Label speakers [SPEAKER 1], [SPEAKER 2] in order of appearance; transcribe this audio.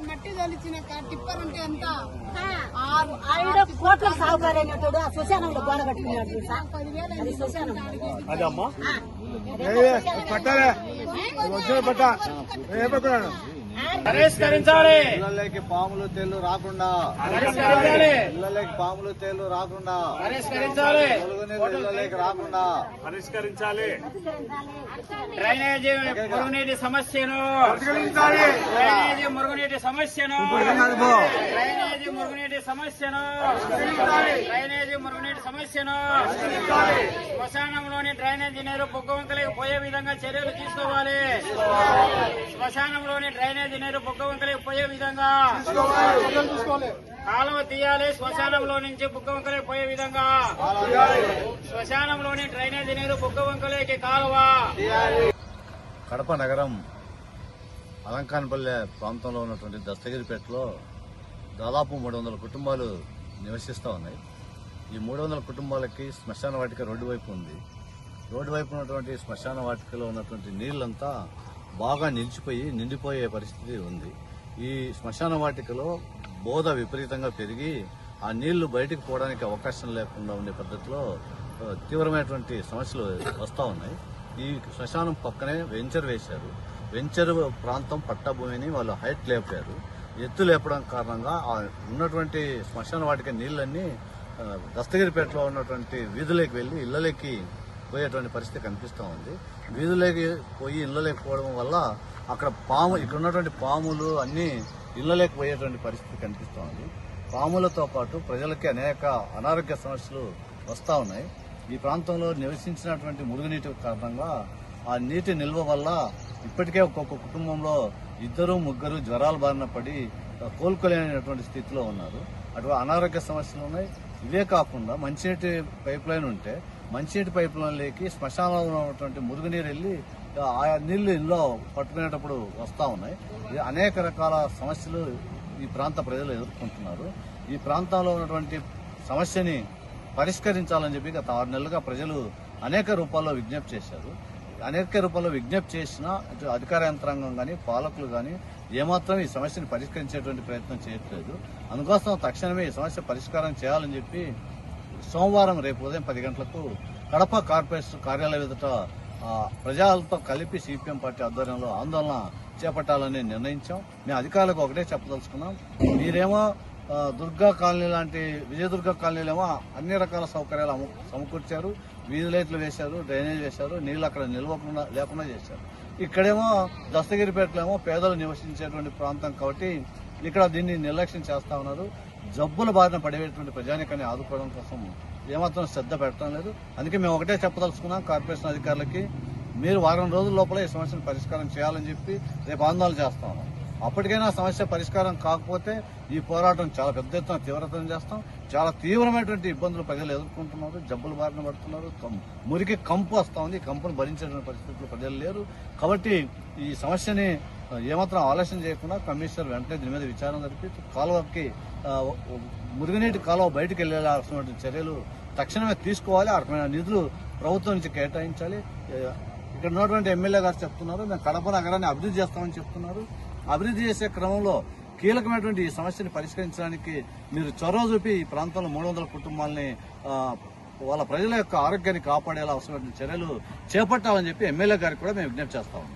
[SPEAKER 1] మట్టి తోలిచ్చిన కా- టిప్పర్ ఉంటే ఎంత?
[SPEAKER 2] ఆరు ఐదు కోట్ల సాగుకారు అయినట్టు ఆ శ్మశానంలో గోడ కట్టుకున్నాడు చూసా అది శ్మశానం.
[SPEAKER 3] అదమ్మా.
[SPEAKER 4] పట్టాలే. వచ్చిన పట్ట. ఏ పట్టుకున్నాను
[SPEAKER 3] పరిష్కరించాలి.
[SPEAKER 4] ఇళ్ళలోకి పాములు తేళ్ళు రాకుండా.
[SPEAKER 3] పరిష్కరించాలి.
[SPEAKER 4] ఇళ్ళలోకి పాములు తేళ్ళు రాకుండా.
[SPEAKER 3] పరిష్కరించాలి.
[SPEAKER 4] ఇళ్ళలోకి రాకుండా.
[SPEAKER 3] పరిష్కరించాలి. డ్రైనేజీ మురుగునీటి సమస్యను. డ్రైనేజీ మురుగునీటి సమస్యను. డ్రైనేజీ మురుగునీటి సమస్యను డ్రైనేజీ మురుగునీటి సమస్యను శ్మశానంలోని డ్రైనేజీ నీరు బొగ్గవంకలకు పోయే విధంగా చర్యలు తీసుకోవాలి. శ్మశానంలోని డ్రైనేజీ నీరు బొగ్గవంకలకు పోయే విధంగా కాలువ తీయాలి. శ్మశానంలో నుంచి బుగ్గవంకలకు పోయే విధంగా శ్మశానంలోని డ్రైనేజీ నీరు బుగ్గవంకలకి కాలువ
[SPEAKER 4] కడప నగరం అలంకాన్పల్లె ప్రాంతంలో ఉన్నటువంటి దస్తగిరిపేటలో దాదాపు మూడు వందల కుటుంబాలు నివసిస్తూ ఉన్నాయి. ఈ మూడు వందల కుటుంబాలకి శ్మశాన వాటిక రోడ్డు వైపు ఉంది. రోడ్డు వైపు ఉన్నటువంటి శ్మశాన వాటికలో ఉన్నటువంటి నీళ్ళంతా బాగా నిలిచిపోయి నిండిపోయే పరిస్థితి ఉంది. ఈ శ్మశాన వాటికలో బోధ విపరీతంగా పెరిగి ఆ నీళ్ళు బయటకు పోవడానికి అవకాశం లేకుండా ఉండే పద్ధతిలో తీవ్రమైనటువంటి సమస్యలు వస్తూ ఉన్నాయి. ఈ శ్మశానం పక్కనే వెంచర్ వేశారు. వెంచర్ ప్రాంతం పట్టభూమిని వాళ్ళు హైట్ లేపారు. ఎత్తు లేపడం కారణంగా ఉన్నటువంటి శ్మశాన వాటిక నీళ్ళన్నీ దస్తగిరిపేటలో ఉన్నటువంటి వీధులకి వెళ్ళి ఇళ్ళలోకి పోయేటువంటి పరిస్థితి కనిపిస్తూ ఉంది. వీధులకి పోయి ఇళ్ళలోకి పోవడం వల్ల అక్కడ పాము ఇక్కడ ఉన్నటువంటి పాములు అన్నీ ఇళ్ళలోకి పోయేటువంటి పరిస్థితి కనిపిస్తూ ఉంది. పాములతో పాటు ప్రజలకి అనేక అనారోగ్య సమస్యలు వస్తూ ఉన్నాయి. ఈ ప్రాంతంలో నివసించినటువంటి మురుగునీటి కారణంగా ఆ నీటి నిల్వ వల్ల ఇప్పటికే ఒక్కొక్క కుటుంబంలో ఇద్దరు ముగ్గురు జ్వరాల బారిన పడి కోలుకోలేనటువంటి స్థితిలో ఉన్నారు. అటు అనారోగ్య సమస్యలు ఉన్నాయి. ఇవే కాకుండా మంచినీటి పైప్ లైన్ ఉంటే మంచినీటి పైప్ లైన్లోకి శ్మశానంలో ఉన్నటువంటి మురుగునీరు వెళ్ళి ఆ నీళ్ళు ఇంట్లో పట్టుకునేటప్పుడు వస్తూ ఉన్నాయి. అనేక రకాల సమస్యలు ఈ ప్రాంత ప్రజలు ఎదుర్కొంటున్నారు. ఈ ప్రాంతంలో ఉన్నటువంటి సమస్యని పరిష్కరించాలని చెప్పి గత ఆరు నెలలుగా ప్రజలు అనేక రూపాల్లో విజ్ఞప్తి చేశారు. అనేక రూపంలో విజ్ఞప్తి చేసిన అధికార యంత్రాంగం కానీ పాలకులు కానీ ఏమాత్రం ఈ సమస్యను పరిష్కరించేటువంటి ప్రయత్నం చేయట్లేదు. అందుకోసం తక్షణమే ఈ సమస్య పరిష్కారం చేయాలని చెప్పి సోమవారం రేపు ఉదయం పది గంటలకు కడప కార్పొరేషన్ కార్యాలయం ఎదుట ప్రజలతో కలిపి సిపిఎం పార్టీ ఆధ్వర్యంలో ఆందోళన చేపట్టాలని నిర్ణయించాం. మేము అధికారులకు ఒకటే చెప్పదలుచుకున్నాం. మీరేమో దుర్గా కాలనీ లాంటి విజయదుర్గ కాలనీలేమో అన్ని రకాల సౌకర్యాలు సమకూర్చారు. వీధి లైట్లు వేశారు డ్రైనేజ్ వేశారు నీళ్ళు అక్కడ నిల్వకుండా లేకుండా చేశారు. ఇక్కడేమో దస్తగిరిపేటలో ఏమో పేదలు నివసించేటువంటి ప్రాంతం కాబట్టి ఇక్కడ దీన్ని నిర్లక్ష్యం చేస్తా ఉన్నారు. జబ్బుల బారిన పడేటువంటి ప్రజానికాన్ని ఆదుకోవడం కోసం ఏమాత్రం శ్రద్ధ పెట్టడం లేదు. అందుకే మేము ఒకటే చెప్పదలుచుకున్నాం కార్పొరేషన్ అధికారులకి మీరు వారం రోజుల లోపల ఈ సమస్యను పరిష్కారం చేయాలని చెప్పి రేపు ఆందోళన చేస్తా ఉన్నాం. అప్పటికైనా సమస్య పరిష్కారం కాకపోతే ఈ పోరాటం చాలా పెద్ద ఎత్తున తీవ్రతరం చేస్తాం. చాలా తీవ్రమైనటువంటి ఇబ్బందులు ప్రజలు ఎదుర్కొంటున్నారు. జబ్బులు బారిన పడుతున్నారు. కం- మురికి కంపు వస్తూ ఉంది. కంపును భరించేటువంటి పరిస్థితులు ప్రజలు లేరు. కాబట్టి ఈ సమస్యని ఏమాత్రం ఆలస్యం చేయకుండా కమిషనర్ వెంటనే దీని మీద విచారణ జరిపి కాలువకి మురుగునీటి కాలువ బయటకు వెళ్ళాల్సినటువంటి చర్యలు తక్షణమే తీసుకోవాలి. ఆ రకమైన నిధులు ప్రభుత్వం నుంచి కేటాయించాలి. ఇక్కడ ఉన్నటువంటి ఎమ్మెల్యే గారు చెప్తున్నారు. మేము కడప నగరాన్ని అభివృద్ధి చేస్తామని చెప్తున్నారు. అభివృద్ధి చేసే క్రమంలో కీలకమైనటువంటి ఈ సమస్యని పరిష్కరించడానికి మీరు చొరవ చూపి ఈ ప్రాంతంలో మూడు వందల కుటుంబాలని వాళ్ళ ప్రజల యొక్క ఆరోగ్యాన్ని కాపాడేలా అవసరమైన చర్యలు చేపట్టాలని చెప్పి ఎమ్మెల్యే గారికి కూడా మేము విజ్ఞప్తి చేస్తాము